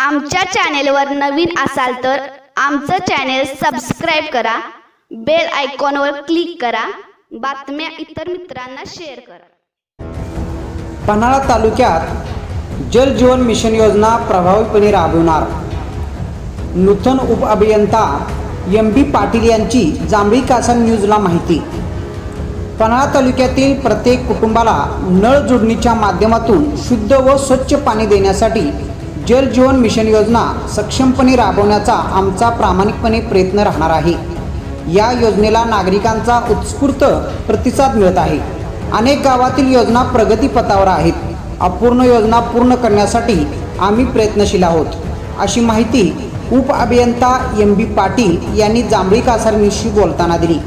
आमच्या चॅनेलवर नवीन असाल तर आमचं चॅनेल सबस्क्राईब करा बेल आयकॉनवर क्लिक करा बातम्या इतर मित्रांना शेअर करा. पन्हाळा तालुक्यात जल जीवन मिशन योजना प्रभावीपणे राबविणार. नूतन उपअभियंता एम बी पाटील यांची जांभळी कासन न्यूजला माहिती. पन्हाळा तालुक्यातील प्रत्येक कुटुंबाला नळ जोडणीच्या माध्यमातून शुद्ध व स्वच्छ पाणी देण्यासाठी जल जीवन मिशन योजना सक्षमपणे राबवण्याचा आमचा प्रामाणिकपणे प्रयत्न राहणार आहे. या योजनेला नागरिकांचा उत्स्फूर्त प्रतिसाद मिळत आहे. अनेक गावातील योजना प्रगतीपथावर आहेत. अपूर्ण योजना पूर्ण करण्यासाठी आम्ही प्रयत्नशील आहोत. अशी माहिती उप अभियंता एम बी पाटील यांनी जांभळी कासार बोलताना दिली.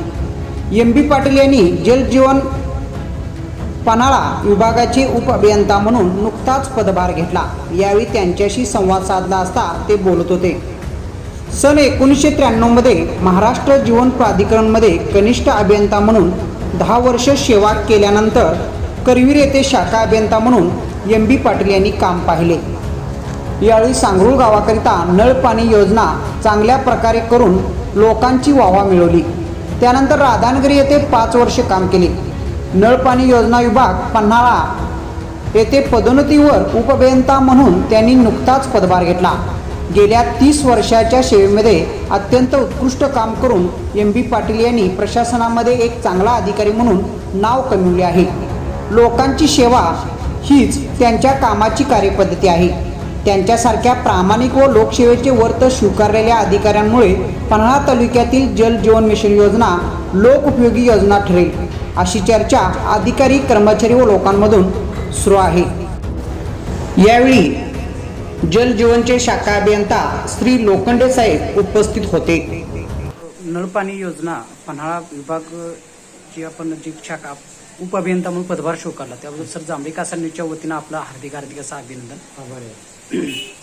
एम बी पाटील यांनी जल जीवन पन्हाळा विभागाचे उप अभियंता म्हणून नुकताच पदभार घेतला. यावेळी त्यांच्याशी संवाद साधला असता ते बोलत होते. सन एकोणीसशे त्र्याण्णवमध्ये महाराष्ट्र जीवन प्राधिकरणमध्ये कनिष्ठ अभियंता म्हणून दहा वर्ष सेवा केल्यानंतर करवीर येथे शाखा अभियंता म्हणून एम बी पाटील यांनी काम पाहिले. यावेळी सांगरूळ गावाकरिता नळ पाणी योजना चांगल्या प्रकारे करून लोकांची वाहवा मिळवली. त्यानंतर राधानगरी येथे पाच वर्ष काम केले. नळ पाणी योजना विभाग पन्हाळा येथे पदोन्नतीवर उपअभियंता म्हणून त्यांनी नुकताच पदभार घेतला. गेल्या तीस वर्षाच्या सेवेमध्ये अत्यंत उत्कृष्ट काम करून एम बी पाटील यांनी प्रशासनामध्ये एक चांगला अधिकारी म्हणून नाव कमविले आहे. लोकांची सेवा हीच त्यांच्या कामाची कार्यपद्धती आहे. त्यांच्यासारख्या प्रामाणिक व लोकसेवेचे वर्त स्वीकारलेल्या अधिकाऱ्यांमुळे पन्हाळा तालुक्यातील जल जीवन मिशन योजना लोकउपयोगी योजना ठरेल अशी चर्चा अधिकारी कर्मचारी व लोकांमधून सुरू आहे. यावेळी जल जीवनचे शाखा अभियंता श्री लोखंडे साहेब उपस्थित होते. नळपाणी योजना पन्हाळा विभाग जी आपण जी शाखा उपअभियंता म्हणून पदभार स्वीकारला त्याबद्दल सर जांभळी कासा न्यूजच्या वतीनं आपलं हार्दिक हार्दिक असं अभिनंदन.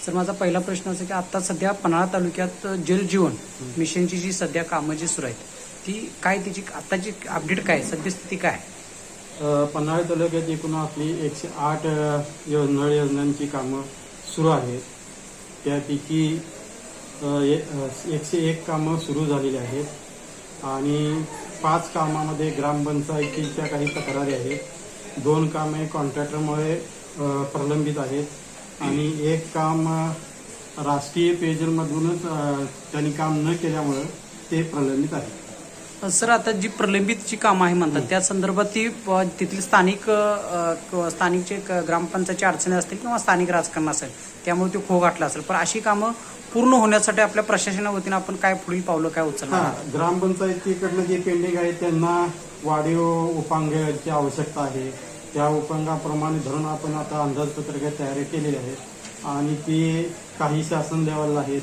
सर माझा पहिला प्रश्न असा की आता सध्या पन्हाळा तालुक्यात जल जीवन मिशनची जी सध्या कामं जी सुरू आहेत ती काय तिची आताची अपडेट काय आहे? सद्यस्थिती काय आहे? पन्हाळा तालुक्यात एकूण आपली एकशे आठ योजना योजनांची कामं सुरू आहेत. त्यापैकी एकशे एक कामं सुरू झालेली आहेत. आणि पाच कामामध्ये ग्रामपंचायतीच्या काही तक्रारी आहेत. दोन कामे कॉन्ट्रॅक्टरमुळे प्रलंबित आहेत. आणि एक काम राष्ट्रीय पेयजलमधूनच त्यांनी काम न केल्यामुळं ते प्रलंबित आहे. सर आता जी प्रलंबित जी कामं आहे म्हणतात त्या संदर्भात ती तिथली स्थानिक क- स्थानिकचे क- ग्रामपंचायतची अडचणी असतील किंवा स्थानिक राजकारण असेल त्यामुळे ते खो गाठला असेल. पण अशी कामं पूर्ण होण्यासाठी आपल्या प्रशासना वतीनं आपण काय पुढील पावलं काय उचलणार? ग्रामपंचायतीकडनं जे पेंडिंग आहे त्यांना वाढीव उपांगाची आवश्यकता आहे. त्या उपांगाप्रमाणे धरून आपण आता अंदाजपत्रक तयारी केलेली आहे. आणि ती काही शासन लेवलला आहेत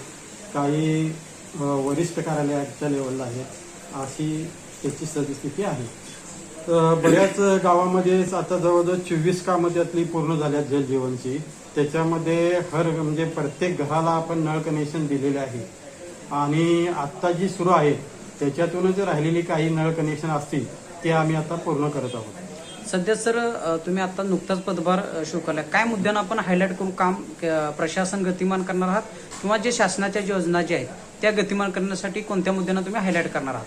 काही वरिष्ठ कार्यालयाच्या लेवलला आहेत. अशी त्याची सद्यस्थिती आहे. बऱ्याच गावामध्ये आता जवळजवळ चोवीस कामं त्यातली पूर्ण झाल्यात जलजीवनची त्याच्यामध्ये हर म्हणजे प्रत्येक घराला आपण नळ कनेक्शन दिलेले आहे. आणि आत्ता जी सुरू आहे त्याच्यातूनच राहिलेली काही नळ कनेक्शन असतील ते आम्ही आता पूर्ण करत आहोत. सध्या सर तुम्ही आता नुकताच पदभार अ, काय मुद्द्यांना आपण हायलाईट करून काम प्रशासन गतिमान करणार आहात? किंवा जे शासनाच्या योजना ज्या आहेत त्या गतिमान करण्यासाठी कोणत्या मुद्द्यांना तुम्ही हायलाईट करणार आहात?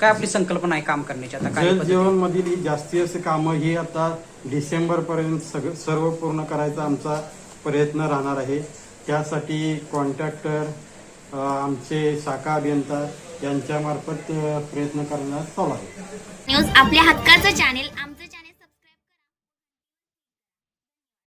काय आपली संकल्पना आहे काम करण्याची? आता काय जल जीवन मधील ही जास्त कामं ही आता डिसेंबर पर्यंत सगळं सर्व पूर्ण करायचा आमचा प्रयत्न राहणार आहे. त्यासाठी कॉन्ट्रॅक्टर आमचे शाखा अभियंता यांच्यामार्फत अ, प्रयत्न करण्यात चालू आहे. न्यूज आपल्या हक्काचं चॅनेल